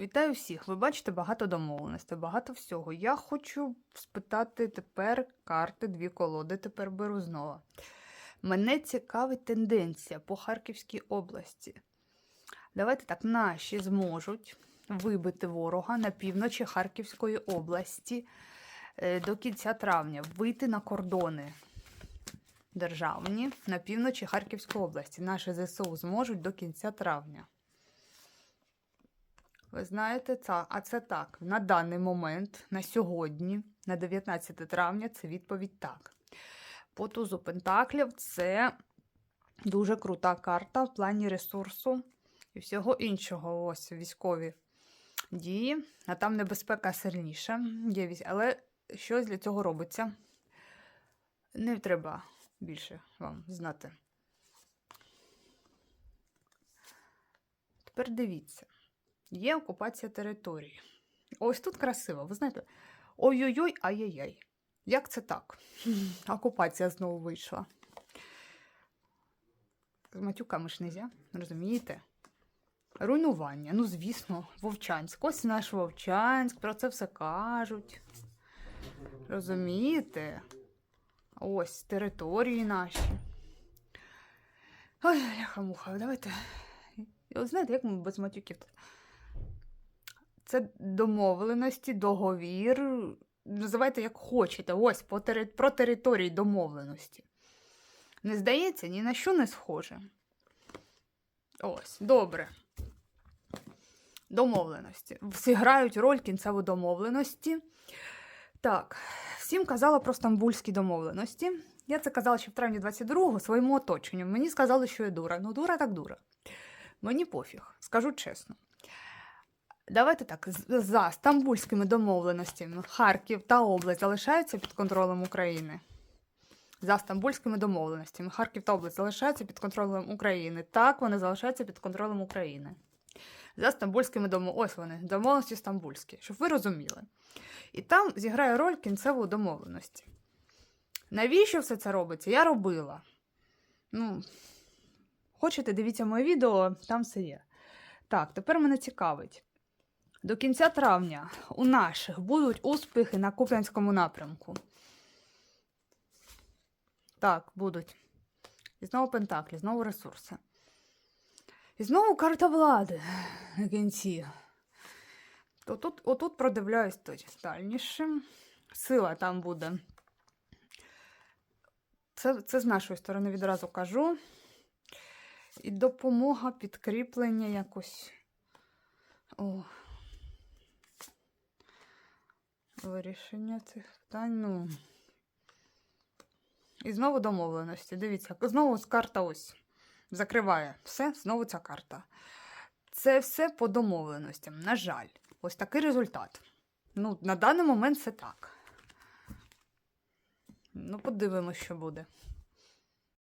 Вітаю всіх! Ви бачите багато домовленостей, багато всього. Я хочу спитати тепер карти, дві колоди. Тепер беру знову. Мене цікавить тенденція по Харківській області. Давайте так, наші зможуть вибити ворога на півночі Харківської області е, до кінця травня, вийти на кордони державні на півночі Харківської області. Наші ЗСУ зможуть до кінця травня. Ви знаєте, це, а це так. На даний момент, на сьогодні, на 19 травня, це відповідь так. По тузу Пентаклів це дуже крута карта в плані ресурсу і всього іншого. Ось військові дії, а там небезпека сильніша. Але щось для цього робиться. Не треба більше вам знати. Тепер дивіться. Є окупація території. Ось тут красиво, ви знаєте. Ой-ой-ой, ай-яй-яй. Як це так? Окупація знову вийшла. З матюками ж нельзя, розумієте? Руйнування. Ну, звісно, Вовчанськ. Ось наш Вовчанськ, про це все кажуть. Розумієте? Ось території наші. Ой, ляха-муха, давайте. Знаєте, як ми без матюків? Це домовленості, договір. Називайте як хочете. Ось по тери... про території домовленості. Не здається, ні на що не схоже. Ось, добре. Домовленості. Всі грають роль кінцевої домовленості. Так, всім казала про стамбульські домовленості. Я це казала ще в травні 22-го своєму оточенню. Мені сказали, що я дура. Ну, дура так дура. Мені пофіг, скажу чесно. Давайте так, за стамбульськими домовленостями Харків та область залишаються під контролем України. За стамбульськими домовленостями Харків та область залишаються під контролем України. Так, вони залишаються під контролем України. За стамбульськими домовленостями. Ось вони, домовленості стамбульські, щоб ви розуміли. І там зіграє роль кінцевої домовленості. Навіщо все це робиться? Я робила. Ну, хочете, дивіться моє відео, там все є. Так, тепер мене цікавить. До кінця травня у наших будуть успіхи на Куп'янському напрямку. Так, будуть. І знову Пентаклі, знову ресурси. І знову карта влади на кінці. То тут, отут продивляюсь детальніше. Сила там буде. Це, це з нашої сторони відразу кажу. І допомога, підкріплення якось. О. Вирішення цих питань. Ну. І знову домовленості. Дивіться, знову карта ось закриває все, знову ця карта. Це все по домовленостям. На жаль, ось такий результат. Ну, на даний момент це так. Ну, подивимось, що буде.